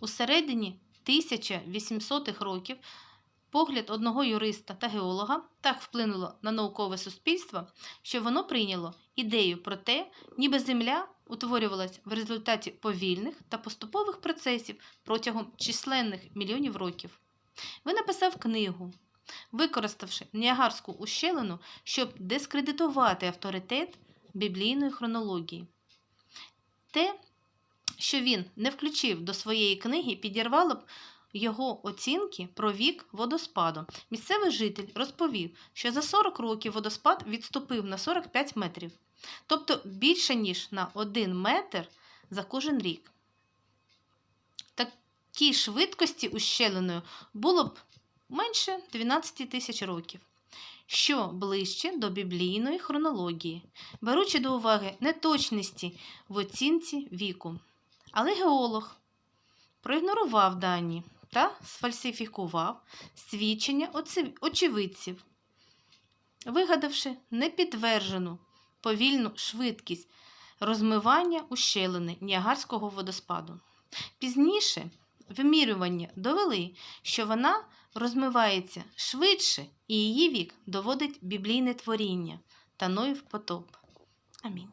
У середині 1800-х років погляд одного юриста та геолога так вплинуло на наукове суспільство, що воно прийняло ідею про те, ніби Земля утворювалась в результаті повільних та поступових процесів протягом численних мільйонів років. Він написав книгу, використавши Ніагарську ущелину, щоб дискредитувати авторитет біблійної хронології. Те, що він не включив до своєї книги, підірвало б його оцінки про вік водоспаду. Місцевий житель розповів, що за 40 років водоспад відступив на 45 метрів, тобто більше ніж на 1 метр за кожен рік. Такій швидкості ущеленою було б менше 12 тисяч років, що ближче до біблійної хронології, беручи до уваги неточності в оцінці віку. Але геолог проігнорував дані та сфальсифікував свідчення очевидців, вигадавши непідтверджену повільну швидкість розмивання ущелини Ніагарського водоспаду. Пізніше вимірювання довели, що вона розмивається швидше, і її вік доводить біблійне творіння та Ноїв потоп. Амінь.